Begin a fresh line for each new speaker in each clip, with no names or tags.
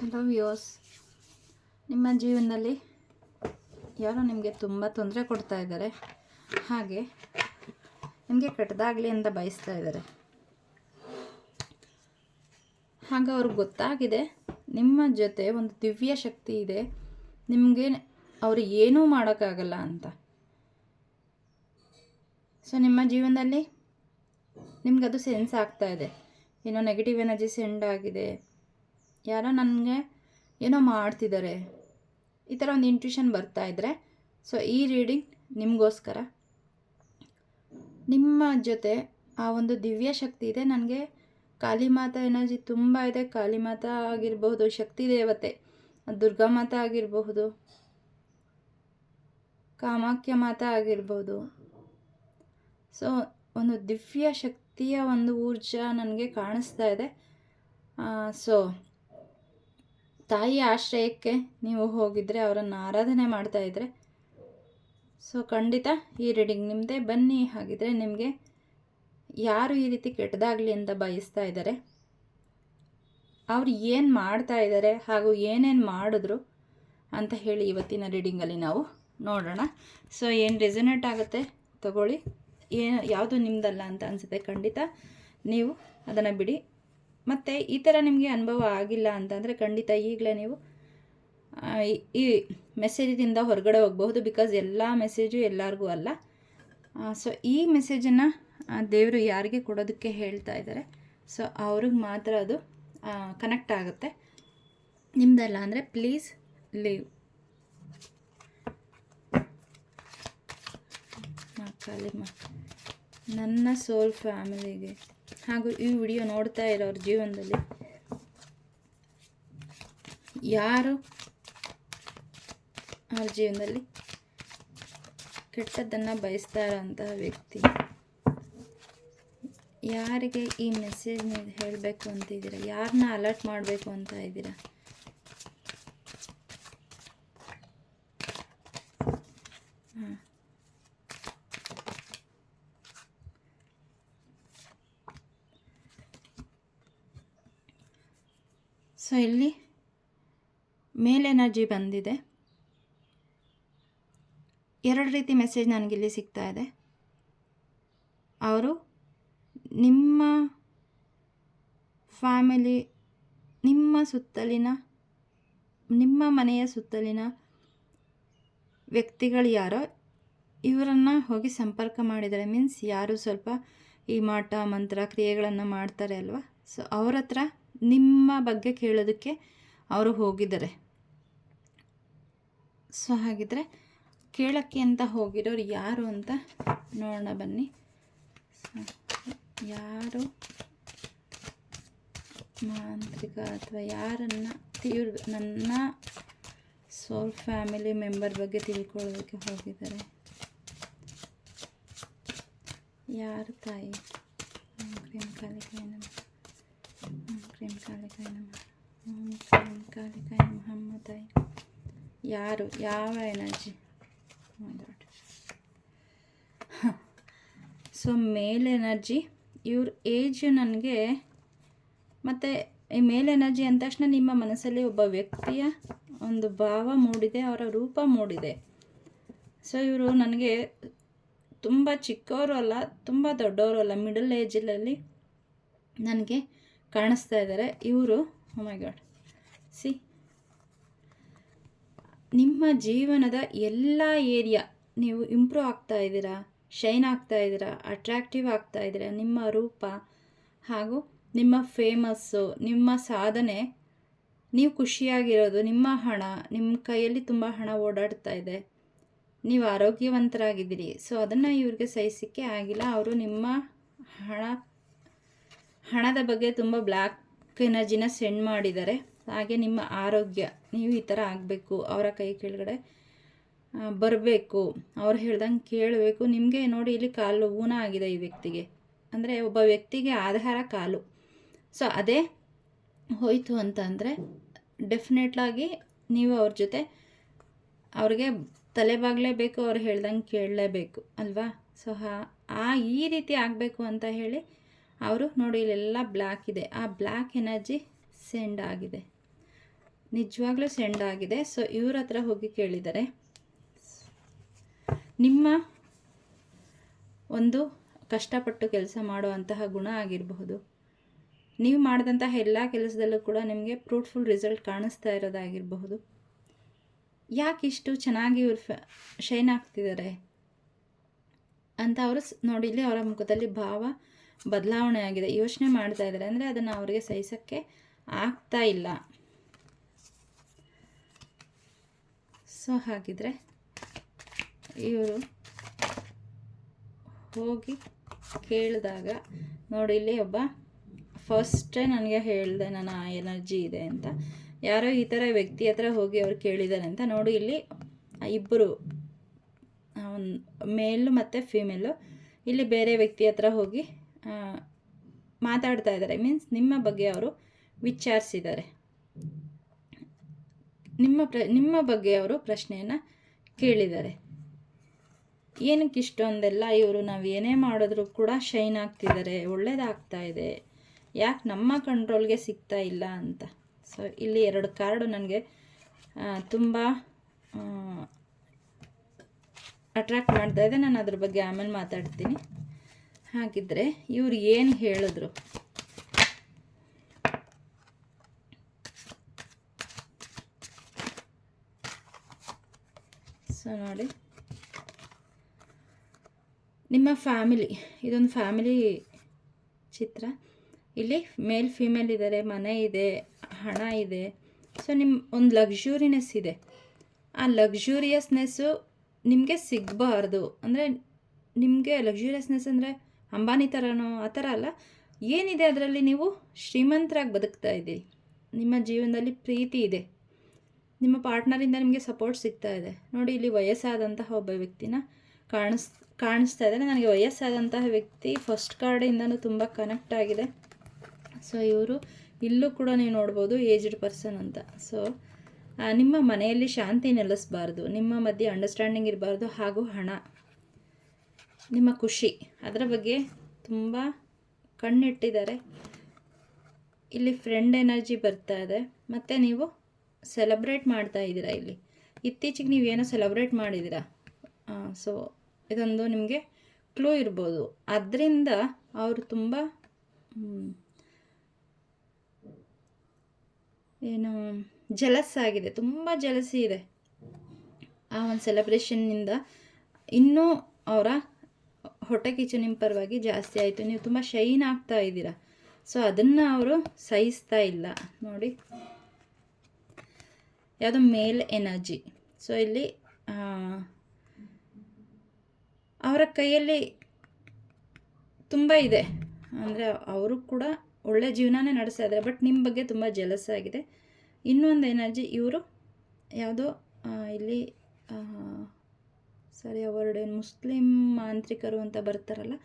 Hello views ನಿಮ್ಮ ಜೀವನದಲ್ಲಿ ಯಾರೋ ನಿಮಗೆ ತುಂಬ ತೊಂದರೆ ಕೊಡ್ತಾ ಇದ್ದಾರೆ, ಹಾಗೆ ನಿಮಗೆ ಕೆಟ್ಟದಾಗಲಿ ಅಂತ ಬಯಸ್ತಾ ಇದ್ದಾರೆ. ಹಾಗೆ ಅವ್ರಿಗೆ ಗೊತ್ತಾಗಿದೆ, ನಿಮ್ಮ ಜೊತೆ ಒಂದು ದಿವ್ಯ ಶಕ್ತಿ ಇದೆ, ನಿಮಗೆ ಅವರು ಏನೂ ಮಾಡೋಕ್ಕಾಗಲ್ಲ ಅಂತ. ಸೊ ನಿಮ್ಮ ಜೀವನದಲ್ಲಿ ಅದು ಸೆನ್ಸ್ ಆಗ್ತಾ ಇದೆ. ಏನೋ ನೆಗೆಟಿವ್ ಎನರ್ಜಿ ಸೆಂಡ್ ಆಗಿದೆ ಯಾರೋ ನನಗೆ ಏನೋ ಮಾಡ್ತಿದ್ದಾರೆ. ಈ ಥರ ಒಂದು ಇಂಟ್ಯೂಷನ್ ಬರ್ತಾ ಇದ್ದರೆ ಸೊ ಈ ರೀಡಿಂಗ್ ನಿಮಗೋಸ್ಕರ. ನಿಮ್ಮ ಜೊತೆ ಆ ಒಂದು ದಿವ್ಯ ಶಕ್ತಿ ಇದೆ. ನನಗೆ ಕಾಳಿಮಾತಾ ಎನರ್ಜಿ ತುಂಬ ಇದೆ. ಕಾಳಿಮಾತಾ ಆಗಿರಬಹುದು ಶಕ್ತಿ ದೇವತೆ, ದುರ್ಗಾ ಮಾತಾ ಆಗಿರಬಹುದು ಕಾಮಾಖ್ಯ ಮಾತಾ ಆಗಿರ್ಬೋದು. ಸೊ ಒಂದು ದಿವ್ಯ ಶಕ್ತಿಯ ಒಂದು ಊರ್ಜಾ ನನಗೆ ಕಾಣಿಸ್ತಾ ಇದೆ. ಸೊ ತಾಯಿ ಆಶ್ರಯಕ್ಕೆ ನೀವು ಹೋಗಿದ್ರೆ ಅವರನ್ನು ಆರಾಧನೆ ಮಾಡ್ತಾ ಇದ್ರೆ. ಸೊ ಖಂಡಿತ ಈ ರೀಡಿಂಗ್ ನಿಮ್ಮದೇ ಬನ್ನಿ ಹಾಗಿದ್ರೆ ನಿಮಗೆ ಯಾರು ಈ ರೀತಿ ಕೆಟ್ಟದಾಗಲಿ ಅಂತ ಬಯಸ್ತಾ ಇದ್ದಾರೆ. ಅವ್ರು ಏನು ಮಾಡ್ತಾ ಇದ್ದಾರೆ ಹಾಗೂ ಏನೇನು ಮಾಡಿದ್ರು ಅಂತ ಹೇಳಿ ಇವತ್ತಿನ ರೀಡಿಂಗಲ್ಲಿ ನಾವು ನೋಡೋಣ. ಸೊ ಏನು ರೆಸೊನೇಟ್ ಆಗುತ್ತೆ ತಗೊಳ್ಳಿ. ಏನು ಯಾವುದು ನಿಮ್ಮದಲ್ಲ ಅಂತ ಅನಿಸುತ್ತೆ ಖಂಡಿತ ನೀವು ಅದನ್ನು ಬಿಡಿ. ಮತ್ತು ಈ ಥರ ನಿಮಗೆ ಅನುಭವ ಆಗಿಲ್ಲ ಅಂತಂದರೆ ಖಂಡಿತ ಈಗಲೇ ನೀವು ಈ- ಮೆಸೇಜಿಂದ ಹೊರಗಡೆ ಹೋಗಬಹುದು ಬಿಕಾಸ್ ಎಲ್ಲ ಮೆಸೇಜು ಎಲ್ಲರಿಗೂ ಅಲ್ಲ. ಸೊ ಈ ಮೆಸೇಜನ್ನು ದೇವರು ಯಾರಿಗೆ ಕೊಡೋದಕ್ಕೆ ಹೇಳ್ತಾ ಇದ್ದಾರೆ ಸೊ ಅವ್ರಿಗೆ ಮಾತ್ರ ಅದು ಕನೆಕ್ಟ್ ಆಗುತ್ತೆ. ನಿಮ್ದಲ್ಲ ಅಂದರೆ ಪ್ಲೀಸ್ ಲೀವ್ ನನ್ನ ಸೋಲ್ ಫ್ಯಾಮಿಲಿಗೆ ಹಾಗೂ ಈ ವಿಡಿಯೋ ನೋಡ್ತಾ ಇರೋರ ಜೀವನದಲ್ಲಿ ಯಾರು ಅವ್ರ ಜೀವನದಲ್ಲಿ ಕೆಟ್ಟದ್ದನ್ನು ಬಯಸ್ತಾ ಇರೋಂತಹ ವ್ಯಕ್ತಿ. ಯಾರಿಗೆ ಈ ಮೆಸೇಜ್ ನೀವು ಹೇಳಬೇಕು ಅಂತಿದ್ದೀರಾ ಯಾರನ್ನ ಅಲರ್ಟ್ ಮಾಡಬೇಕು ಅಂತ ಇದ್ದೀರಾ ಹಾಂ ಸೊ ಇಲ್ಲಿ ಮೇಲ್ ಎನರ್ಜಿ ಬಂದಿದೆ. ಎರಡು ರೀತಿ ಮೆಸೇಜ್ ನನಗಿಲ್ಲಿ ಸಿಗ್ತಾ ಇದೆ. ಅವರು ನಿಮ್ಮ ಫ್ಯಾಮಿಲಿ, ನಿಮ್ಮ ಸುತ್ತಲಿನ, ನಿಮ್ಮ ಮನೆಯ ಸುತ್ತಲಿನ ವ್ಯಕ್ತಿಗಳು ಯಾರೋ ಇವರನ್ನು ಹೋಗಿ ಸಂಪರ್ಕ ಮಾಡಿದ್ದಾರೆ. ಮೀನ್ಸ್ ಯಾರು ಸ್ವಲ್ಪ ಈ ಮಾಟ, ಮಂತ್ರ, ಕ್ರಿಯೆಗಳನ್ನು ಮಾಡ್ತಾರೆ ಅಲ್ವಾ? ಸೊ ಅವ್ರ ಹತ್ರ ನಿಮ್ಮ ಬಗ್ಗೆ ಕೇಳೋದಕ್ಕೆ ಅವರು ಹೋಗಿದ್ದಾರೆ. ಸೊ ಹಾಗಿದ್ರೆ ಕೇಳೋಕ್ಕೆ ಅಂತ ಹೋಗಿರೋರು ಯಾರು ಅಂತ ನೋಡೋಣ ಬನ್ನಿ. ಯಾರು? ಮಾಂತ್ರಿಕ ಅಥವಾ ಯಾರನ್ನ ತೀವ್ರ ನನ್ನ ಸೋಲ್ ಫ್ಯಾಮಿಲಿ ಮೆಂಬರ್ ಬಗ್ಗೆ ತಿಳ್ಕೊಳ್ಳೋದಕ್ಕೆ ಹೋಗಿದ್ದಾರೆ. ಯಾರು ತಾಯಿ? ಓಂ ಕ್ರೀಂ ಕಾಲಿಕಾಯ ನಮಃ ಓಂ ಕ್ರೀಂ ಕಾಲಿಕಾಯ ತಾಯಿ ಯಾರು? ಯಾವ ಎನರ್ಜಿ? ಸೊ ಮೇಲ್ ಎನರ್ಜಿ, ಇವ್ರ ಏಜ್ ನನಗೆ ಮತ್ತು ಈ ಮೇಲ್ ಎನರ್ಜಿ ಅಂದ ತಕ್ಷಣ ನಿಮ್ಮ ಮನಸ್ಸಲ್ಲಿ ಒಬ್ಬ ವ್ಯಕ್ತಿಯ ಒಂದು ಭಾವ ಮೂಡಿದೆ, ಅವರ ರೂಪ ಮೂಡಿದೆ. ಸೊ ಇವರು ನನಗೆ ತುಂಬ ಚಿಕ್ಕವರು ಅಲ್ಲ, ತುಂಬ ದೊಡ್ಡವರು ಅಲ್ಲ ಮಿಡಲ್ ಏಜಲ್ಲಿ ನನಗೆ ಕಾಣಿಸ್ತಾ ಇದ್ದಾರೆ. ಇವರು ಮೈ ಗಾಡ್ ಸಿ ನಿಮ್ಮ ಜೀವನದ ಎಲ್ಲ ಏರಿಯಾ ನೀವು ಇಂಪ್ರೂವ್ ಆಗ್ತಾ ಇದ್ದೀರಾ ಶೈನ್ ಆಗ್ತಾ ಇದ್ದೀರಾ ಅಟ್ರಾಕ್ಟಿವ್ ಆಗ್ತಾ ಇದ್ದೀರಾ, ನಿಮ್ಮ ರೂಪ ಹಾಗೂ ನಿಮ್ಮ ಫೇಮಸ್ಸು ನಿಮ್ಮ ಸಾಧನೆ, ನೀವು ಖುಷಿಯಾಗಿರೋದು, ನಿಮ್ಮ ಹಣ, ನಿಮ್ಮ ಕೈಯಲ್ಲಿ ತುಂಬ ಹಣ ಓಡಾಡ್ತಾ ಇದೆ. ನೀವು ಆರೋಗ್ಯವಂತರಾಗಿದ್ದೀರಿ. ಸೊ ಅದನ್ನು ಇವ್ರಿಗೆ ಸಹಿಸಲಿಕ್ಕೆ ಆಗಿಲ್ಲ. ಅವರು ನಿಮ್ಮ ಹಣ ಹಣದ ಬಗ್ಗೆ ತುಂಬ ಬ್ಲ್ಯಾಕ್ ಎನರ್ಜಿನ ಸೆಂಡ್ ಮಾಡಿದ್ದಾರೆ. ಹಾಗೆ ನಿಮ್ಮ ಆರೋಗ್ಯ, ನೀವು ಈ ಥರ ಆಗಬೇಕು, ಅವರ ಕೈ ಕೆಳಗಡೆ ಬರಬೇಕು, ಅವ್ರು ಹೇಳ್ದಂಗೆ ಕೇಳಬೇಕು. ನಿಮಗೆ ನೋಡಿ ಇಲ್ಲಿ ಕಾಲು ಊನ ಆಗಿದೆ ಈ ವ್ಯಕ್ತಿಗೆ. ಅಂದರೆ ಒಬ್ಬ ವ್ಯಕ್ತಿಗೆ ಆಧಾರ ಕಾಲು. ಸೊ ಅದೇ ಹೋಯಿತು ಅಂತ ಅಂದರೆ ಡೆಫಿನೆಟ್ಲಾಗಿ ನೀವು ಅವ್ರ ಜೊತೆ ಅವ್ರಿಗೆ ತಲೆಬಾಗಲೇಬೇಕು ಅವ್ರು ಹೇಳ್ದಂಗೆ ಕೇಳಲೇಬೇಕು, ಅಲ್ವಾ? ಸೊ ಆ ಈ ರೀತಿ ಆಗಬೇಕು ಅಂತ ಹೇಳಿ ಅವರು ನೋಡಿ, ಇಲ್ಲೆಲ್ಲ ಬ್ಲ್ಯಾಕ್ ಇದೆ. ಆ ಬ್ಲ್ಯಾಕ್ ಎನರ್ಜಿ ಸೆಂಡ್ ಆಗಿದೆ. ನಿಜವಾಗ್ಲೂ ಸೆಂಡ್ ಆಗಿದೆ. ಸೊ ಇವ್ರ ಹತ್ರ ಹೋಗಿ ಕೇಳಿದರೆ, ನಿಮ್ಮ ಒಂದು ಕಷ್ಟಪಟ್ಟು ಕೆಲಸ ಮಾಡುವಂತಹ ಗುಣ ಆಗಿರಬಹುದು. ನೀವು ಮಾಡಿದಂತಹ ಎಲ್ಲ ಕೆಲಸದಲ್ಲೂ ಕೂಡ ನಿಮಗೆ ಫ್ರೂಟ್ಫುಲ್ ರಿಸಲ್ಟ್ ಕಾಣಿಸ್ತಾ ಇರೋದಾಗಿರಬಹುದು. ಯಾಕೆ ಇಷ್ಟು ಚೆನ್ನಾಗಿ ಇವ್ರು ಶೈನ್ ಆಗ್ತಿದ್ದಾರೆ? ಅಂತ ಅವರು ನೋಡಿ, ಇಲ್ಲಿ ಅವರ ಮುಖದಲ್ಲಿ ಭಾವ ಬದಲಾವಣೆ ಆಗಿದೆ. ಯೋಚನೆ ಮಾಡ್ತಾ ಇದ್ದಾರೆ. ಅಂದರೆ ಅದನ್ನು ಅವರಿಗೆ ಸಹಿಸೋಕ್ಕೆ ಆಗ್ತಾ ಇಲ್ಲ. ಸೊ ಹಾಗಿದ್ರೆ ಇವರು ಹೋಗಿ ಕೇಳಿದಾಗ ನೋಡಿ, ಇಲ್ಲಿ ಒಬ್ಬ ಫಸ್ಟೇ ನನಗೆ ಹೇಳಿದೆ, ನನ್ನ ಎನರ್ಜಿ ಇದೆ ಅಂತ. ಯಾರೋ ಈ ಥರ ವ್ಯಕ್ತಿ ಹತ್ರ ಹೋಗಿ ಅವ್ರು ಕೇಳಿದ್ದಾರೆ ಅಂತ. ನೋಡಿ, ಇಲ್ಲಿ ಇಬ್ಬರು ಮೇಲು ಮತ್ತು ಫೀಮೇಲು ಇಲ್ಲಿ ಬೇರೆ ವ್ಯಕ್ತಿ ಹತ್ರ ಹೋಗಿ ಮಾತಾಡ್ತಾ ಇದ್ದಾರೆ. ಮೀನ್ಸ್ ನಿಮ್ಮ ಬಗ್ಗೆ ಅವರು ವಿಚಾರಿಸಿದ್ದಾರೆ. ನಿಮ್ಮ ಪ್ರ, ನಿಮ್ಮ ಬಗ್ಗೆ ಅವರು ಪ್ರಶ್ನೆಯನ್ನು ಕೇಳಿದ್ದಾರೆ. ಏನಕ್ಕೆ ಇಷ್ಟೊಂದೆಲ್ಲ ಇವರು ನಾವು ಏನೇ ಮಾಡಿದ್ರೂ ಕೂಡ ಶೈನ್ ಆಗ್ತಿದ್ದಾರೆ. ಒಳ್ಳೇದಾಗ್ತಾ ಇದೆ. ಯಾಕೆ ನಮ್ಮ ಕಂಟ್ರೋಲ್ಗೆ ಸಿಗ್ತಾ ಇಲ್ಲ ಅಂತ. ಸೊ ಇಲ್ಲಿ ಎರಡು ಕಾರ್ಡು ನನಗೆ ತುಂಬ ಅಟ್ರ್ಯಾಕ್ಟ್ ಮಾಡ್ತಾ ಇದೆ. ನಾನು ಅದ್ರ ಬಗ್ಗೆ ಆಮೇಲೆ ಮಾತಾಡ್ತೀನಿ. ಹಾಗಿದ್ರೆ ಇವ್ರು ಏನು ಹೇಳಿದ್ರು? ಸೊ ನೋಡಿ. ನಿಮ್ಮ ಫ್ಯಾಮಿಲಿ, ಇದೊಂದು ಫ್ಯಾಮಿಲಿ ಚಿತ್ರ. ಇಲ್ಲಿ ಮೇಲ್ ಫೀಮೇಲ್ ಇದ್ದಾರೆ ಮನೆ ಇದೆ, ಹಣ ಇದೆ. ಸೊ ನಿಮ್ಮ ಒಂದು ಲಕ್ಸುರಿನೆಸ್ ಇದೆ. ಆ ಲಕ್ಸುರಿಯಸ್ನೆಸ್ಸು ನಿಮಗೆ ಸಿಗಬಾರ್ದು. ಅಂದರೆ ನಿಮಗೆ ಲಕ್ಸುರಿಯಸ್ನೆಸ್ ಅಂದರೆ ಅಂಬಾನಿ ಥರನೋ ಆ ಥರ ಅಲ್ಲ. ಏನಿದೆ ಅದರಲ್ಲಿ ನೀವು ಶ್ರೀಮಂತರಾಗಿ ಬದುಕ್ತಾ ಇದ್ದೀರಿ? ನಿಮ್ಮ ಜೀವನದಲ್ಲಿ ಪ್ರೀತಿ ಇದೆ. ನಿಮ್ಮ ಪಾರ್ಟ್ನರಿಂದ ನಿಮಗೆ ಸಪೋರ್ಟ್ ಸಿಗ್ತಾ ಇದೆ. ನೋಡಿ, ಇಲ್ಲಿ ವಯಸ್ಸಾದಂತಹ ಒಬ್ಬ ವ್ಯಕ್ತಿನ ಕಾಣಿಸ್, ಕಾಣಿಸ್ತಾ ಇದ್ದಾರೆ ನನಗೆ ವಯಸ್ಸಾದಂತಹ ವ್ಯಕ್ತಿ ಫಸ್ಟ್ ಕಾರ್ಡಿಂದನೂ ತುಂಬ ಕನೆಕ್ಟ್ ಆಗಿದೆ. ಸೊ, ಇವರು ಇಲ್ಲೂ ಕೂಡ ನೀವು ನೋಡ್ಬೋದು ಏಜ್ಡ್ ಪರ್ಸನ್ ಅಂತ. ಸೊ ನಿಮ್ಮ ಮನೆಯಲ್ಲಿ ಶಾಂತಿ ನೆಲೆಸಬಾರ್ದು. ನಿಮ್ಮ ಮಧ್ಯೆ ಅಂಡರ್ಸ್ಟ್ಯಾಂಡಿಂಗ್ ಇರಬಾರ್ದು. ಹಾಗೂ ಹಣ. ನಿಮ್ಮ ಖುಷಿ. ಅದರ ಬಗ್ಗೆ ತುಂಬ ಕಣ್ಣಿಟ್ಟಿದ್ದಾರೆ. ಇಲ್ಲಿ ಫ್ರೆಂಡ್ ಎನರ್ಜಿ ಬರ್ತಾ ಇದೆ. ಮತ್ತು ನೀವು ಸೆಲೆಬ್ರೇಟ್ ಮಾಡ್ತಾ ಇದ್ದೀರಾ ಇಲ್ಲಿ? ಇತ್ತೀಚೆಗೆ ನೀವೇನೋ ಸೆಲೆಬ್ರೇಟ್ ಮಾಡಿದ್ದೀರಾ? ಸೊ ಇದೊಂದು ನಿಮಗೆ ಕ್ಲೂ ಇರ್ಬೋದು. ಅದರಿಂದ ಅವರು ತುಂಬ ಏನು ಜಲಸ್ ಆಗಿದೆ. ತುಂಬ ಜಲಸಿ ಇದೆ. ಆ ಒಂದು ಸೆಲೆಬ್ರೇಷನ್ನಿಂದ ಇನ್ನೂ ಅವರ ಹೊಟ್ಟೆ ಕಿಚ್ಚು ನಿಮ್ಮ ಪರವಾಗಿ ಜಾಸ್ತಿ ಆಯಿತು. ನೀವು ತುಂಬ ಶೈನ್ ಆಗ್ತಾ ಇದ್ದೀರಾ. ಸೊ ಅದನ್ನು ಅವರು ಸಹಿಸ್ತಾ ಇಲ್ಲ. ನೋಡಿ. ಯಾವುದೋ ಮೇಲ್ ಎನರ್ಜಿ. ಸೊ ಇಲ್ಲಿ ಅವರ ಕೈಯಲ್ಲಿ ತುಂಬ ಇದೆ. ಅಂದರೆ ಅವರು ಕೂಡ ಒಳ್ಳೆ ಜೀವನನೇ ನಡೆಸ್ತಾ ಇದ್ದಾರೆ. ಬಟ್ ನಿಮ್ಮ ಬಗ್ಗೆ ತುಂಬ ಜಲಸ್ ಆಗಿದೆ. ಇನ್ನೊಂದು ಎನರ್ಜಿ ಇವರು ಯಾವುದೋ ಇಲ್ಲಿ ಸರಿ ವರ್ಡ್ ಏನು ಮುಸ್ಲಿಂ ಮಾಂತ್ರಿಕರು ಅಂತ ಬರ್ತಾರಲ್ಲ,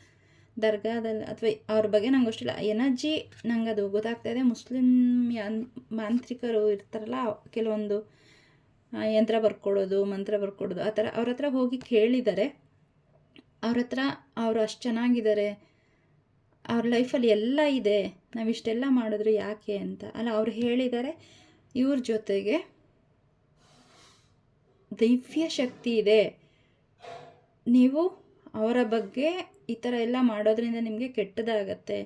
ದರ್ಗಾದಲ್ಲಿ ಅಥವಾ ಅವ್ರ ಬಗ್ಗೆ ನಂಗೆ ಗೊತ್ತಿಲ್ಲ ಎನರ್ಜಿ ನಂಗೆ ಅದು ಗೊತ್ತಾಗ್ತಾ ಇದೆ. ಮುಸ್ಲಿಂ ಯಾನ್, ಮಾಂತ್ರಿಕರು ಇರ್ತಾರಲ್ಲ, ಕೆಲವೊಂದು ಯಂತ್ರ ಬರ್ಕೊಡೋದು, ಮಂತ್ರ ಬರ್ಕೊಡೋದು, ಆ ಥರ ಅವ್ರ ಹತ್ರ ಹೋಗಿ ಕೇಳಿದ್ದಾರೆ ಅವ್ರ ಹತ್ರ ಅವರು ಅಷ್ಟು ಚೆನ್ನಾಗಿದ್ದಾರೆ, ಅವ್ರ ಲೈಫಲ್ಲಿ ಎಲ್ಲ ಇದೆ, ನಾವು ಇಷ್ಟೆಲ್ಲ ಮಾಡಿದ್ರು ಯಾಕೆ ಅಂತ. ಅಲ್ಲ, ಅವ್ರು ಹೇಳಿದ್ದಾರೆ ಇವ್ರ ಜೊತೆಗೆ ದಿವ್ಯ ಶಕ್ತಿ ಇದೆ. ನೀವು ಅವರ ಬಗ್ಗೆ ಈ ಥರ ಎಲ್ಲ ಮಾಡೋದ್ರಿಂದ ನಿಮಗೆ ಕೆಟ್ಟದಾಗತ್ತೆ.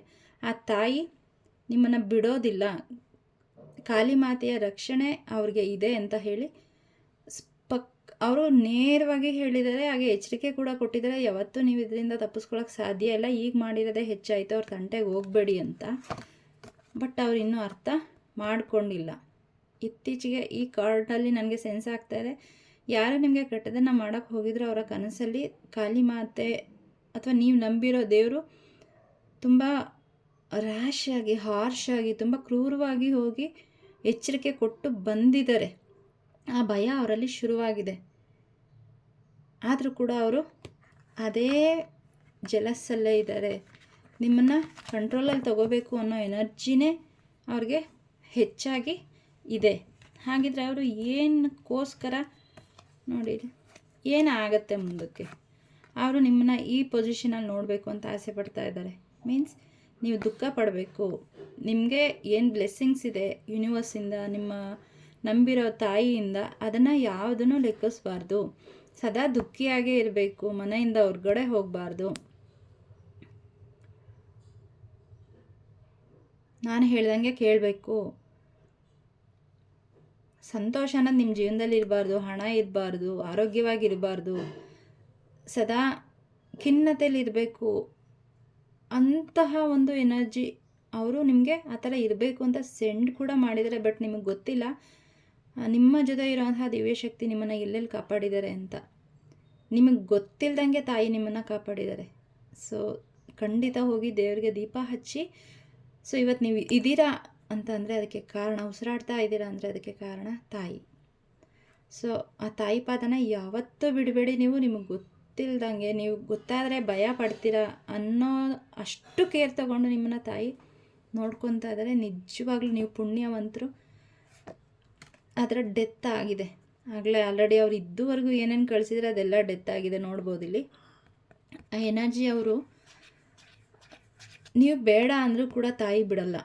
ಆ ತಾಯಿ ನಿಮ್ಮನ್ನು ಬಿಡೋದಿಲ್ಲ. ಕಾಳಿ ಮಾತೆಯ ರಕ್ಷಣೆ ಅವ್ರಿಗೆ ಇದೆ ಅಂತ ಹೇಳಿ ಪಕ್ ಅವರು ನೇರವಾಗಿ ಹೇಳಿದ್ದಾರೆ ಹಾಗೆ ಎಚ್ಚರಿಕೆ ಕೂಡ ಕೊಟ್ಟಿದ್ದಾರೆ ಯಾವತ್ತೂ ನೀವು ಇದರಿಂದ ತಪ್ಪಿಸ್ಕೊಳಕ್ಕೆ ಸಾಧ್ಯ ಇಲ್ಲ. ಈಗ ಮಾಡಿರೋದೇ ಹೆಚ್ಚಾಯಿತು, ಅವ್ರ ತಂಟೆಗೆ ಹೋಗಬೇಡಿ ಅಂತ. ಬಟ್ ಅವ್ರು ಇನ್ನೂ ಅರ್ಥ ಮಾಡಿಕೊಂಡಿಲ್ಲ. ಇತ್ತೀಚೆಗೆ ಈ ಕಾರ್ಡಲ್ಲಿ ನನಗೆ ಸೆನ್ಸ್ ಆಗ್ತಾ ಇದೆ. ಯಾರು ನಿಮಗೆ ಕೆಟ್ಟದನ್ನು ಮಾಡೋಕ್ಕೆ ಹೋಗಿದ್ರು ಅವರ ಕನಸಲ್ಲಿ ಕಾಳಿ ಮಾತೆ ಅಥವಾ ನೀವು ನಂಬಿರೋ ದೇವರು ತುಂಬ ರ್ಯಾಶ್ ಆಗಿ ಹಾರ್ಶ್ ಆಗಿ, ತುಂಬ ಕ್ರೂರವಾಗಿ ಹೋಗಿ ಎಚ್ಚರಿಕೆ ಕೊಟ್ಟು ಬಂದಿದ್ದಾರೆ. ಆ ಭಯ ಅವರಲ್ಲಿ ಶುರುವಾಗಿದೆ. ಆದರೂ ಕೂಡ ಅವರು ಅದೇ ಜಲಸ್ಸಲ್ಲೇ ಇದ್ದಾರೆ. ನಿಮ್ಮನ್ನು ಕಂಟ್ರೋಲಲ್ಲಿ ತಗೋಬೇಕು ಅನ್ನೋ ಎನರ್ಜಿನೇ ಅವ್ರಿಗೆ ಹೆಚ್ಚಾಗಿ ಇದೆ. ಹಾಗಿದ್ರೆ ಅವರು ಏನಕ್ಕೋಸ್ಕರ ನೋಡಿ ಏನಾಗತ್ತೆ ಮುಂದಕ್ಕೆ? ಅವರು ನಿಮ್ಮನ್ನ ಈ ಪೊಸಿಷನಲ್ಲಿ ನೋಡಬೇಕು ಅಂತ ಆಸೆ ಪಡ್ತಾ ಇದ್ದಾರೆ. ಮೀನ್ಸ್ ನೀವು ದುಃಖ ಪಡಬೇಕು. ನಿಮಗೆ ಏನು ಬ್ಲೆಸ್ಸಿಂಗ್ಸ್ ಇದೆ ಯೂನಿವರ್ಸಿಂದ ನಿಮ್ಮ ನಂಬಿರೋ ತಾಯಿಯಿಂದ, ಅದನ್ನು ಯಾವುದನ್ನು ಲೆಕ್ಕಿಸ್ಬಾರ್ದು. ಸದಾ ದುಃಖಿಯಾಗೇ ಇರಬೇಕು, ಮನೆಯಿಂದ ಹೊರಗಡೆ ಹೋಗಬಾರ್ದು. ನಾನು ಹೇಳ್ದಂಗೆ ಕೇಳಬೇಕು. ಸಂತೋಷ ಅನ್ನೋದು ನಿಮ್ಮ ಜೀವನದಲ್ಲಿ ಇರಬಾರ್ದು ಹಣ ಇರಬಾರ್ದು, ಆರೋಗ್ಯವಾಗಿರಬಾರ್ದು, ಸದಾ ಖಿನ್ನತೆಯಲ್ಲಿರಬೇಕು. ಅಂತಹ ಒಂದು ಎನರ್ಜಿ ಅವರು ನಿಮಗೆ ಆ ಥರ ಇರಬೇಕು ಅಂತ ಸೆಂಡ್ ಕೂಡ ಮಾಡಿದ್ದಾರೆ, ಬಟ್ ನಿಮಗೆ ಗೊತ್ತಿಲ್ಲ. ನಿಮ್ಮ ಜೊತೆ ಇರೋಂತಹ ದಿವ್ಯಶಕ್ತಿ ನಿಮ್ಮನ್ನು ಎಲ್ಲೆಲ್ಲಿ ಕಾಪಾಡಿದ್ದಾರೆ ಅಂತ. ನಿಮಗೆ ಗೊತ್ತಿಲ್ಲದಂಗೆ ತಾಯಿ ನಿಮ್ಮನ್ನು ಕಾಪಾಡಿದ್ದಾರೆ. ಸೊ, ಖಂಡಿತ ಹೋಗಿ ದೇವರಿಗೆ ದೀಪ ಹಚ್ಚಿ. ಸೊ, ಇವತ್ತು ನೀವು ಇದ್ದೀರಾ ಅಂತ ಅಂದರೆ ಅದಕ್ಕೆ ಕಾರಣ ಉಸಿರಾಡ್ತಾ ಇದ್ದೀರಾ ಅಂದರೆ ಅದಕ್ಕೆ ಕಾರಣ ತಾಯಿ. ಸೊ ಆ ತಾಯಿ ಪಾದನ ಯಾವತ್ತೂ ಬಿಡಬೇಡಿ. ನೀವು ನಿಮಗೆ ಗೊತ್ತಿಲ್ದಂಗೆ, ನೀವು ಗೊತ್ತಾದರೆ ಭಯ ಪಡ್ತೀರಾ ಅನ್ನೋ ಅಷ್ಟು ಕೇರ್ ತಗೊಂಡು ನಿಮ್ಮನ್ನ ತಾಯಿ ನೋಡ್ಕೊತಾ ಇದ್ದಾರೆ. ನಿಜವಾಗ್ಲೂ ನೀವು ಪುಣ್ಯವಂತರು. ಅದರ ಡೆತ್ ಆಗಿದೆ. ಆಗಲೇ ಆಲ್ರೆಡಿ ಅವ್ರು ಇದ್ದುವರೆಗೂ ಏನೇನು ಕಳಿಸಿದ್ರೆ ಅದೆಲ್ಲ ಡೆತ್ ಆಗಿದೆ ನೋಡ್ಬೋದು ಇಲ್ಲಿ. ಆ ಎನರ್ಜಿ ಅವರು, ನೀವು ಬೇಡ ಅಂದರೂ ಕೂಡ ತಾಯಿ ಬಿಡಲ್ಲ.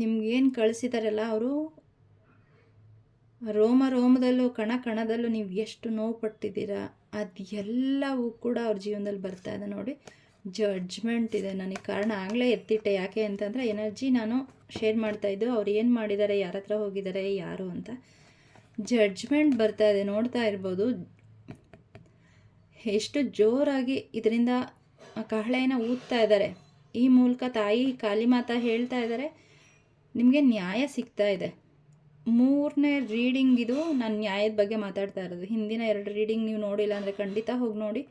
ನಿಮ್ಗೇನು ಕಳಿಸಿದಾರಲ್ಲ ಅವರು? ರೋಮ ರೋಮದಲ್ಲೂ ಕಣ ಕಣದಲ್ಲೂ ನೀವು ಎಷ್ಟು ನೋವು ಪಟ್ಟಿದ್ದೀರಾ ಅದೆಲ್ಲವೂ ಕೂಡ ಅವ್ರ ಜೀವನದಲ್ಲಿ ಬರ್ತಾ ಇದೆ ನೋಡಿ. ಜಡ್ಜ್ಮೆಂಟ್ ಇದೆ ನನಗೆ. ಕಾರಣ ಆಗಲೇ ಎತ್ತಿಟ್ಟೆ. ಯಾಕೆ ಅಂತಂದರೆ ಎನರ್ಜಿ ನಾನು ಶೇರ್ ಮಾಡ್ತಾಯಿದ್ದು ಅವ್ರು ಏನು ಮಾಡಿದ್ದಾರೆ ಯಾರ ಹತ್ರ ಹೋಗಿದ್ದಾರೆ ಯಾರು ಅಂತ. ಜಡ್ಜ್ಮೆಂಟ್ ಬರ್ತಾ ಇದೆ. ನೋಡ್ತಾ ಇರ್ಬೋದು. ಎಷ್ಟು ಜೋರಾಗಿ ಇದರಿಂದ ಕಹಳೆಯನ್ನು ಊದ್ತಾ ಇದ್ದಾರೆ. ಈ ಮೂಲಕ ತಾಯಿ ಕಾಳಿಮಾತಾ ಹೇಳ್ತಾ ಇದ್ದಾರೆ. ನಿಮಗೆ ನ್ಯಾಯ ಸಿಗ್ತಾ ಇದೆ. ಮೂರನೇ ರೀಡಿಂಗ್ ಇದು ನಾನು ನ್ಯಾಯದ ಬಗ್ಗೆ ಮಾತಾಡ್ತಾ ಇರೋದು. ಹಿಂದಿನ ಎರಡು ರೀಡಿಂಗ್ ನೀವು ನೋಡಿಲ್ಲ ಅಂದರೆ ಖಂಡಿತ ಹೋಗಿ ನೋಡಿ.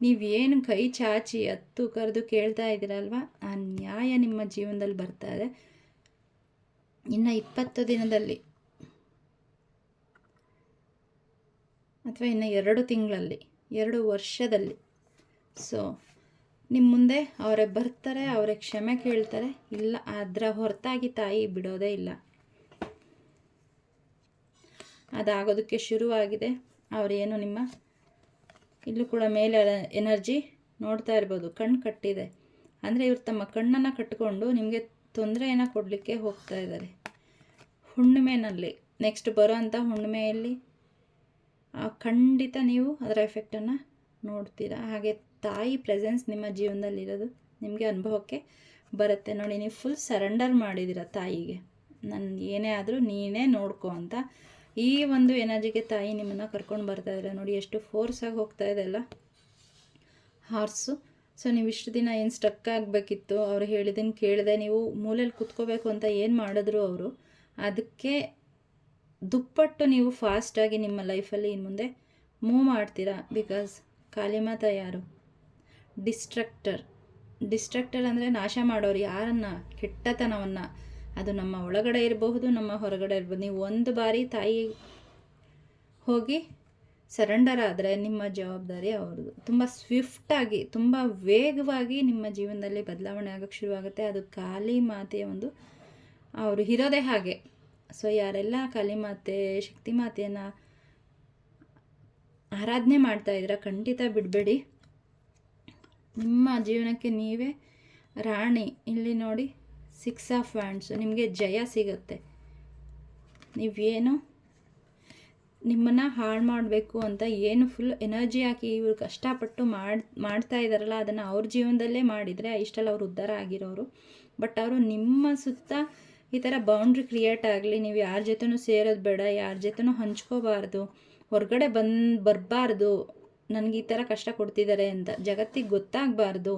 ನೀವೇನು ಕೈ ಚಾಚಿ ಹತ್ತು ಕರೆದು ಕೇಳ್ತಾ ಇದ್ದೀರಲ್ವ? ಆ ನ್ಯಾಯ ನಿಮ್ಮ ಜೀವನದಲ್ಲಿ ಬರ್ತಾ ಇದೆ. ಇನ್ನು ಇಪ್ಪತ್ತು ದಿನದಲ್ಲಿ ಅಥವಾ ಇನ್ನು ಎರಡು ತಿಂಗಳಲ್ಲಿ, ಎರಡು ವರ್ಷದಲ್ಲಿ. ಸೊ ನಿಮ್ಮ ಮುಂದೆ ಅವರೇ ಬರ್ತಾರೆ, ಅವರೇ ಕ್ಷಮೆ ಕೇಳ್ತಾರೆ. ಇಲ್ಲ, ಅದರ ಹೊರತಾಗಿ ತಾಯಿ ಬಿಡೋದೇ ಇಲ್ಲ. ಅದಾಗೋದಕ್ಕೆ ಶುರುವಾಗಿದೆ. ಅವರೇನು ನಿಮ್ಮ ಇಲ್ಲೂ ಕೂಡ ಮೇಲೆ ಎನರ್ಜಿ ನೋಡ್ತಾ ಇರ್ಬೋದು, ಕಣ್ಣು ಕಟ್ಟಿದೆ. ಅಂದರೆ ಇವರು ತಮ್ಮ ಕಣ್ಣನ್ನು ಕಟ್ಟಿಕೊಂಡು ನಿಮಗೆ ತೊಂದರೆಯನ್ನು ಕೊಡಲಿಕ್ಕೆ ಹೋಗ್ತಾ ಇದ್ದಾರೆ. ಹುಣ್ಣಿಮೆನಲ್ಲಿ ನೆಕ್ಸ್ಟ್ ಬರೋ ಅಂಥ ಹುಣ್ಣಿಮೆಯಲ್ಲಿ ಖಂಡಿತ ನೀವು ಅದರ ಎಫೆಕ್ಟನ್ನು ನೋಡ್ತೀರಾ? ಹಾಗೆ ತಾಯಿ ಪ್ರೆಸೆನ್ಸ್ ನಿಮ್ಮ ಜೀವನದಲ್ಲಿರೋದು, ನಿಮಗೆ ಅನುಭವಕ್ಕೆ ಬರುತ್ತೆ. ನೋಡಿ, ನೀವು ಫುಲ್ ಸರೆಂಡರ್ ಮಾಡಿದ್ದೀರ ತಾಯಿಗೆ. ನನ್ನ ಏನೇ ಆದರೂ ನೀನೇ ನೋಡ್ಕೊ ಅಂತ. ಈ ಒಂದು ಎನರ್ಜಿಗೆ ತಾಯಿ ನಿಮ್ಮನ್ನು ಕರ್ಕೊಂಡು ಬರ್ತಾ ಇದ್ದಾರೆ ನೋಡಿ, ಎಷ್ಟು ಫೋರ್ಸಾಗಿ ಹೋಗ್ತಾ ಇದೆ ಅಲ್ಲ? ಹಾರ್ಸು ಸೊ ನೀವು ಇಷ್ಟು ದಿನ ಏನು ಸ್ಟಕ್ ಆಗಬೇಕಿತ್ತು? ಅವ್ರು ಹೇಳಿದ್ದನ್ನು ಕೇಳಿದೆ ನೀವು ಮೂಲೆಯಲ್ಲಿ ಕುತ್ಕೋಬೇಕು ಅಂತ ಏನು ಮಾಡಿದ್ರು ಅವರು? ಅದಕ್ಕೆ ದುಪ್ಪಟ್ಟು ನೀವು ಫಾಸ್ಟಾಗಿ ನಿಮ್ಮ ಲೈಫಲ್ಲಿ ಇನ್ನು ಮುಂದೆ ಮೂವ್ ಮಾಡ್ತೀರಾ? ಬಿಕಾಸ್ ಕಾಳಿಮಾತ ಯಾರು? ಡಿಸ್ಟ್ರಕ್ಟರ್. ಡಿಸ್ಟ್ರಕ್ಟರ್ ಅಂದರೆ ನಾಶ ಮಾಡೋರು ಯಾರನ್ನ? ಕೆಟ್ಟತನವನ್ನು. ಅದು ನಮ್ಮ ಒಳಗಡೆ ಇರಬಹುದು, ನಮ್ಮ ಹೊರಗಡೆ ಇರ್ಬೋದು ನೀವು ಒಂದು ಬಾರಿ ತಾಯಿ ಹೋಗಿ ಸರೆಂಡರ್ ಆದರೆ ನಿಮ್ಮ ಜವಾಬ್ದಾರಿ ಅವ್ರದ್ದು. ತುಂಬ ಸ್ವಿಫ್ಟಾಗಿ ತುಂಬ ವೇಗವಾಗಿ ನಿಮ್ಮ ಜೀವನದಲ್ಲಿ ಬದಲಾವಣೆ ಆಗೋಕ್ಕೆ ಶುರುವಾಗುತ್ತೆ. ಅದು ಕಾಳಿ ಮಾತೆಯ ಒಂದು, ಅವರು ಇರೋದೇ ಹಾಗೆ. ಸೊ ಯಾರೆಲ್ಲ ಕಾಳಿ ಮಾತೆ, ಶಕ್ತಿ ಮಾತೆಯನ್ನು ಆರಾಧನೆ ಮಾಡ್ತಾ ಇದ್ದೀರಾ, ಖಂಡಿತ ಬಿಡಬೇಡಿ. ನಿಮ್ಮ ಜೀವನಕ್ಕೆ ನೀವೇ ರಾಣಿ. ಇಲ್ಲಿ ನೋಡಿ ಸಿಕ್ಸ್ ಆಫ್ ವ್ಯಾಂಡ್ಸು ನಿಮಗೆ ಜಯ ಸಿಗುತ್ತೆ. ನೀವೇನು ನಿಮ್ಮನ್ನು ಹಾಳು ಮಾಡಬೇಕು ಅಂತ ಏನು ಫುಲ್ ಎನರ್ಜಿ ಹಾಕಿ ಇವ್ರು ಕಷ್ಟಪಟ್ಟು ಮಾಡಿ, ಮಾಡ್ತಾ ಇದ್ದಾರಲ್ಲ ಅದನ್ನು ಅವ್ರ ಜೀವನದಲ್ಲೇ ಮಾಡಿದರೆ ಇಷ್ಟೆಲ್ಲ ಅವ್ರು ಉದ್ಧಾರ ಆಗಿರೋರು. ಬಟ್ ಅವರು ನಿಮ್ಮ ಸುತ್ತ ಈ ಥರ ಬೌಂಡ್ರಿ ಕ್ರಿಯೇಟ್ ಆಗಲಿ, ನೀವು ಯಾರ ಜೊತೆನೂ ಸೇರೋದು ಬೇಡ, ಯಾರ ಜೊತೆನೂ ಹಂಚ್ಕೋಬಾರ್ದು, ಹೊರಗಡೆ ಬಂದು ಬರಬಾರ್ದು ನನಗೆ ಈ ಥರ ಕಷ್ಟ ಕೊಡ್ತಿದ್ದಾರೆ ಅಂತ ಜಗತ್ತಿಗೆ ಗೊತ್ತಾಗಬಾರ್ದು.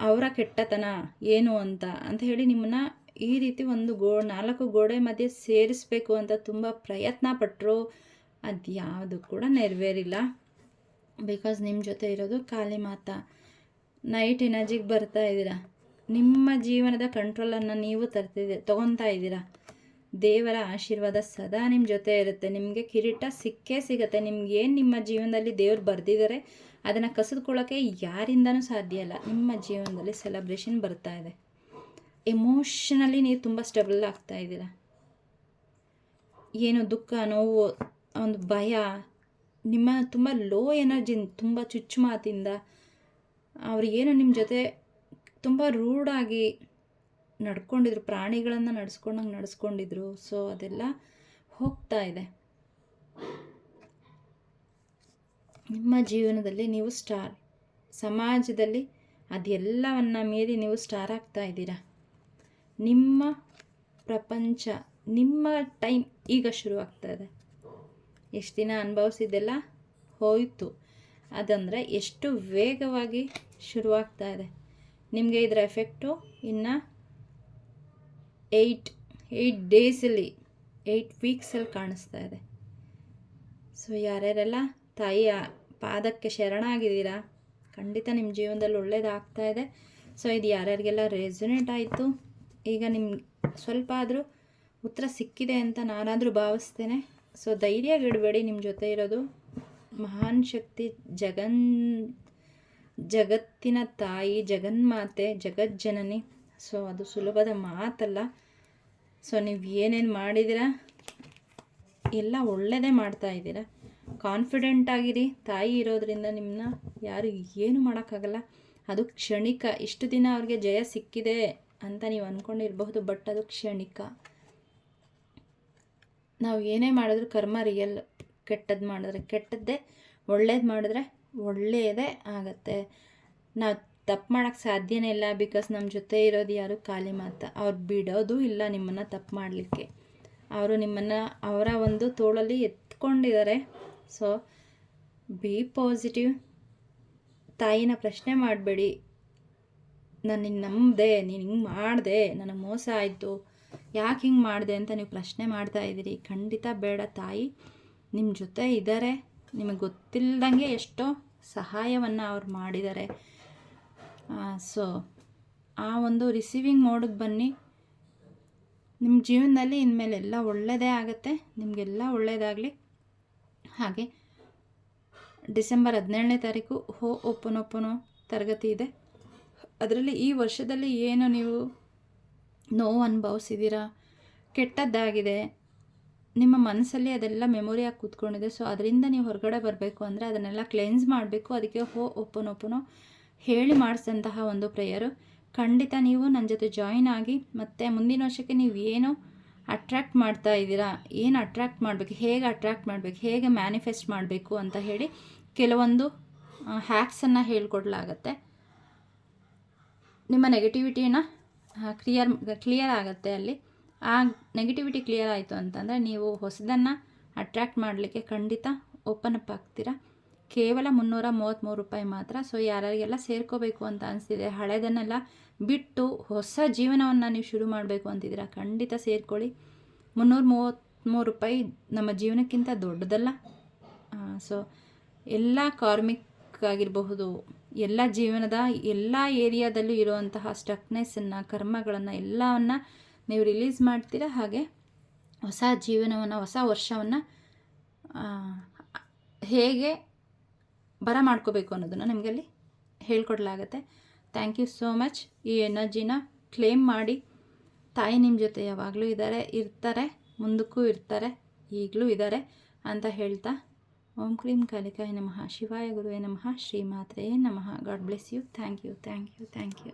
ಅವರ ಕೆಟ್ಟತನ ಏನು ಅಂತ ಅಂತ ಹೇಳಿ ನಿಮ್ಮನ್ನ ಈ ರೀತಿ ಒಂದು ಗೋ, ನಾಲ್ಕು ಗೋಡೆ ಮಧ್ಯೆ ಸೇರಿಸ್ಬೇಕು ಅಂತ ತುಂಬ ಪ್ರಯತ್ನ ಪಟ್ಟರು ಅದು ಯಾವುದು ಕೂಡ ನೆರವೇರಿಲ್ಲ. ಬಿಕಾಸ್ ನಿಮ್ಮ ಜೊತೆ ಇರೋದು ಖಾಲಿ ಮಾತಾ. ನೈಟ್ ಎನರ್ಜಿಗೆ ಬರ್ತಾ ಇದ್ದೀರಾ ನಿಮ್ಮ ಜೀವನದ ಕಂಟ್ರೋಲನ್ನು ನೀವು ತರ್ತಿದ್ದೀರ ತೊಗೊತಾ ಇದ್ದೀರಾ ದೇವರ ಆಶೀರ್ವಾದ ಸದಾ ನಿಮ್ಮ ಜೊತೆ ಇರುತ್ತೆ. ನಿಮಗೆ ಕಿರೀಟ ಸಿಕ್ಕೇ ಸಿಗುತ್ತೆ. ನಿಮ್ಗೆ ಏನು ನಿಮ್ಮ ಜೀವನದಲ್ಲಿ ದೇವ್ರು ಬರೆದಿದ್ದಾರೆ ಅದನ್ನು ಕಸಿದುಕೊಳ್ಳೋಕ್ಕೆ ಯಾರಿಂದನೂ ಸಾಧ್ಯ ಇಲ್ಲ. ನಿಮ್ಮ ಜೀವನದಲ್ಲಿ ಸೆಲೆಬ್ರೇಷನ್ ಬರ್ತಾ ಇದೆ. ಎಮೋಷನಲಿ ನೀವು ತುಂಬ ಸ್ಟ್ರಗಲ್ ಆಗ್ತಾ ಇದ್ದೀರ. ಏನು ದುಃಖ, ನೋವು, ಒಂದು ಭಯ, ನಿಮ್ಮ ತುಂಬ ಲೋ ಎನರ್ಜಿ ತುಂಬ ಚುಚ್ಚು ಮಾತಿಂದ ಅವ್ರಿಗೇನು ನಿಮ್ಮ ಜೊತೆ ತುಂಬ ರೂಢಾಗಿ ನಡ್ಕೊಂಡಿದ್ರು, ಪ್ರಾಣಿಗಳನ್ನು ನಡೆಸ್ಕೊಂಡಂಗೆ ನಡೆಸ್ಕೊಂಡಿದ್ರು. ಸೊ ಅದೆಲ್ಲ ಹೋಗ್ತಾ ಇದೆ. ನಿಮ್ಮ ಜೀವನದಲ್ಲಿ ನೀವು ಸ್ಟಾರ್. ಸಮಾಜದಲ್ಲಿ ಅದೆಲ್ಲವನ್ನ ಮೀರಿ ನೀವು ಸ್ಟಾರ್ ಆಗ್ತಾ ಇದ್ದೀರಾ? ನಿಮ್ಮ ಪ್ರಪಂಚ, ನಿಮ್ಮ ಟೈಮ್ ಈಗ ಶುರು ಆಗ್ತಾ ಇದೆ. ಎಷ್ಟು ದಿನ ಅನುಭವಿಸಿದ್ದೆಲ್ಲ ಹೋಯಿತು. ಅದಂದರೆ ಎಷ್ಟು ವೇಗವಾಗಿ ಶುರುವಾಗ್ತಾ ಇದೆ. ನಿಮಗೆ ಇದರ ಎಫೆಕ್ಟು ಇನ್ನು ಏಯ್ಟ್ ಏಯ್ಟ್ ಡೇಸಲ್ಲಿ ಏಯ್ಟ್ ವೀಕ್ಸಲ್ಲಿ ಕಾಣಿಸ್ತಾ ಇದೆ. ಸೊ ಯಾರ್ಯಾರೆಲ್ಲ ತಾಯಿಯ ಪಾದಕ್ಕೆ ಶರಣಾಗಿದ್ದೀರಾ, ಖಂಡಿತ ನಿಮ್ಮ ಜೀವನದಲ್ಲಿ ಒಳ್ಳೇದಾಗ್ತಾ ಇದೆ. ಸೊ ಇದು ಯಾರ್ಯಾರಿಗೆಲ್ಲ ರೆಸೊನೇಟ್ ಆಯಿತು, ಈಗ ನಿಮ್ಗೆ ಸ್ವಲ್ಪ ಆದರೂ ಉತ್ತರ ಸಿಕ್ಕಿದೆ ಅಂತ ನಾನಾದರೂ ಭಾವಿಸ್ತೇನೆ. ಸೊ ಧೈರ್ಯಗಿಡಬೇಡಿ ನಿಮ್ಮ ಜೊತೆ ಇರೋದು. ಮಹಾನ್ ಶಕ್ತಿ, ಜಗನ್, ಜಗತ್ತಿನ ತಾಯಿ, ಜಗನ್ಮಾತೆ, ಜಗಜ್ಜನನಿ. ಸೊ ಅದು ಸುಲಭದ ಮಾತಲ್ಲ. ಸೊ ನೀವು ಏನೇನು ಮಾಡಿದ್ದೀರಾ? ಎಲ್ಲ ಒಳ್ಳೆಯದೇ ಮಾಡ್ತಾ ಇದ್ದೀರಾ. ಕಾನ್ಫಿಡೆಂಟ್ ಆಗಿರಿ. ತಾಯಿ ಇರೋದರಿಂದ ನಿಮ್ಮನ್ನ ಯಾರು ಏನು ಮಾಡೋಕ್ಕಾಗಲ್ಲ. ಅದು ಕ್ಷಣಿಕ. ಇಷ್ಟು ದಿನ ಅವ್ರಿಗೆ ಜಯ ಸಿಕ್ಕಿದೆ ಅಂತ ನೀವು ಅಂದ್ಕೊಂಡಿರಬಹುದು ಬಟ್ ಅದು ಕ್ಷಣಿಕ. ನಾವು ಏನೇ ಮಾಡಿದ್ರು ಕರ್ಮ ರಿಯಲ್ ಕೆಟ್ಟದ್ದು ಮಾಡಿದ್ರೆ ಕೆಟ್ಟದ್ದೇ, ಒಳ್ಳೇದು ಮಾಡಿದ್ರೆ ಒಳ್ಳೆಯದೇ ಆಗತ್ತೆ. ನಾವು ತಪ್ಪು ಮಾಡೋಕ್ಕೆ ಸಾಧ್ಯನೇ ಇಲ್ಲ ಬಿಕಾಸ್ ನಮ್ಮ ಜೊತೆ ಇರೋದು ಯಾರು ಖಾಲಿ ಮಾತ ಅವ್ರು ಬಿಡೋದು ಇಲ್ಲ ನಿಮ್ಮನ್ನು ತಪ್ಪು ಮಾಡಲಿಕ್ಕೆ. ಅವರು ನಿಮ್ಮನ್ನು ಅವರ ಒಂದು ತೋಳಲ್ಲಿ ಎತ್ಕೊಂಡಿದ್ದಾರೆ. ಸೊ ಬಿ ಪಾಸಿಟಿವ್ ತಾಯಿನ ಪ್ರಶ್ನೆ ಮಾಡಬೇಡಿ. ನಾನು ನಿನ್ನ ನಂಬಿದೆ, ನೀನು ಹಿಂಗೆ ಮಾಡಿದೆ ನನಗೆ ಮೋಸ ಆಯಿತು. ಯಾಕೆ ಹಿಂಗೆ ಮಾಡಿದೆ ಅಂತ ನೀವು ಪ್ರಶ್ನೆ ಮಾಡ್ತಾ ಇದ್ದೀರಿ. ಖಂಡಿತ ಬೇಡ ತಾಯಿ. ನಿಮ್ಮ ಜೊತೆ ಇದ್ದಾರೆ ನಿಮಗೆ ಗೊತ್ತಿಲ್ಲದಂಗೆ ಎಷ್ಟೋ ಸಹಾಯವನ್ನು ಅವ್ರು ಮಾಡಿದ್ದಾರೆ. ಸೊ ಆ ಒಂದು ರಿಸೀವಿಂಗ್ ಮೋಡಿಗೆ ಬನ್ನಿ. ನಿಮ್ಮ ಜೀವನದಲ್ಲಿ ಇನ್ಮೇಲೆ ಎಲ್ಲ ಒಳ್ಳೆಯದೇ ಆಗುತ್ತೆ, ನಿಮಗೆಲ್ಲ ಒಳ್ಳೆಯದಾಗಲಿ ಹಾಗೆ, ಡಿಸೆಂಬರ್ ಹದಿನೇಳನೇ ತಾರೀಕು ಹೋ ಓಪನ್ ಓಪನೋ ತರಗತಿ ಇದೆ. ಅದರಲ್ಲಿ ಈ ವರ್ಷದಲ್ಲಿ ಏನು ನೀವು ನೋವು ಅನುಭವಿಸಿದ್ದೀರಾ? ಕೆಟ್ಟದ್ದಾಗಿದೆ. ನಿಮ್ಮ ಮನಸ್ಸಲ್ಲಿ ಅದೆಲ್ಲ ಮೆಮೊರಿಯಾಗಿ ಕೂತ್ಕೊಂಡಿದೆ. ಸೊ ಅದರಿಂದ ನೀವು ಹೊರಗಡೆ ಬರಬೇಕು ಅಂದರೆ ಅದನ್ನೆಲ್ಲ ಕ್ಲೆನ್ಸ್ ಮಾಡಬೇಕು. ಅದಕ್ಕೆ ಹೋ ಓಪನ್ ಓಪನೋ ಹೇಳಿ ಮಾಡಿಸಿದಂತಹ ಒಂದು ಪ್ರೇಯರು. ಖಂಡಿತ ನೀವು ನನ್ನ ಜೊತೆ ಜಾಯಿನ್ ಆಗಿ ಮತ್ತು ಮುಂದಿನ ವರ್ಷಕ್ಕೆ ನೀವು ಏನು ಅಟ್ರ್ಯಾಕ್ಟ್ ಮಾಡ್ತಾ ಇದ್ದೀರಾ, ಏನು ಅಟ್ರ್ಯಾಕ್ಟ್ ಮಾಡಬೇಕು, ಹೇಗೆ ಅಟ್ರ್ಯಾಕ್ಟ್ ಮಾಡಬೇಕು, ಹೇಗೆ ಮ್ಯಾನಿಫೆಸ್ಟ್ ಮಾಡಬೇಕು ಅಂತ ಹೇಳಿ ಕೆಲವೊಂದು ಹ್ಯಾಕ್ಸನ್ನು ಹೇಳ್ಕೊಡ್ಲಾಗತ್ತೆ. ನಿಮ್ಮ ನೆಗೆಟಿವಿಟಿನ ಕ್ಲಿಯರ್ ಕ್ಲಿಯರ್ ಆಗುತ್ತೆ ಅಲ್ಲಿ. ಆ ನೆಗೆಟಿವಿಟಿ ಕ್ಲಿಯರ್ ಆಯಿತು ಅಂತಂದರೆ ನೀವು ಹೊಸದನ್ನು ಅಟ್ರ್ಯಾಕ್ಟ್ ಮಾಡಲಿಕ್ಕೆ ಖಂಡಿತ ಓಪನ್ ಅಪ್ ಆಗ್ತೀರಾ. ಕೇವಲ ಮುನ್ನೂರ ಮೂವತ್ತ್ಮೂರು ರೂಪಾಯಿ ಮಾತ್ರ. ಸೊ ಯಾರಿಗೆಲ್ಲ ಸೇರ್ಕೋಬೇಕು ಅಂತ ಅನಿಸ್ತಿದೆ ಹಳೆದನ್ನೆಲ್ಲ ಬಿಟ್ಟು ಹೊಸ ಜೀವನವನ್ನು ನೀವು ಶುರು ಮಾಡಬೇಕು ಅಂತಿದ್ದೀರಾ? ಖಂಡಿತ ಸೇರ್ಕೊಳ್ಳಿ. ಮುನ್ನೂರ ಮೂವತ್ತ್ಮೂರು ರೂಪಾಯಿ ನಮ್ಮ ಜೀವನಕ್ಕಿಂತ ದೊಡ್ಡದಲ್ಲ. ಸೊ ಎಲ್ಲ ಕಾರ್ಮಿಕ್ ಆಗಿರಬಹುದು, ಎಲ್ಲ ಜೀವನದ ಎಲ್ಲ ಏರಿಯಾದಲ್ಲೂ ಇರುವಂತಹ ಸ್ಟಕ್ನೆಸ್ಸನ್ನು ಕರ್ಮಗಳನ್ನು, ಎಲ್ಲವನ್ನು ನೀವು ರಿಲೀಸ್ ಮಾಡ್ತೀರಾ? ಹಾಗೆ ಹೊಸ ಜೀವನವನ್ನು, ಹೊಸ ವರ್ಷವನ್ನು ಹೇಗೆ ಬರ ಮಾಡ್ಕೋಬೇಕು ಅನ್ನೋದನ್ನು ನಿಮಗೆ ಅಲ್ಲಿ ಹೇಳ್ಕೊಡ್ಲಾಗತ್ತೆ. ಥ್ಯಾಂಕ್ ಯು ಸೋ ಮಚ್ ಈ ಎನರ್ಜಿನ ಕ್ಲೇಮ್ ಮಾಡಿ ತಾಯಿ ನಿಮ್ಮ ಜೊತೆ ಯಾವಾಗಲೂ ಇದ್ದಾರೆ ಇರ್ತಾರೆ, ಮುಂದಕ್ಕೂ ಇರ್ತಾರೆ, ಈಗಲೂ ಇದ್ದಾರೆ ಅಂತ ಹೇಳ್ತಾ ಓಂ ಕ್ರೀಂ ಕಾಲಿಕಾಯ ನಮಃ. ಶಿವಾಯ ಗುರುವೇ ನಮಃ. ಶ್ರೀಮಾತ್ರೇ ನಮಃ. God bless you thank you thank you thank you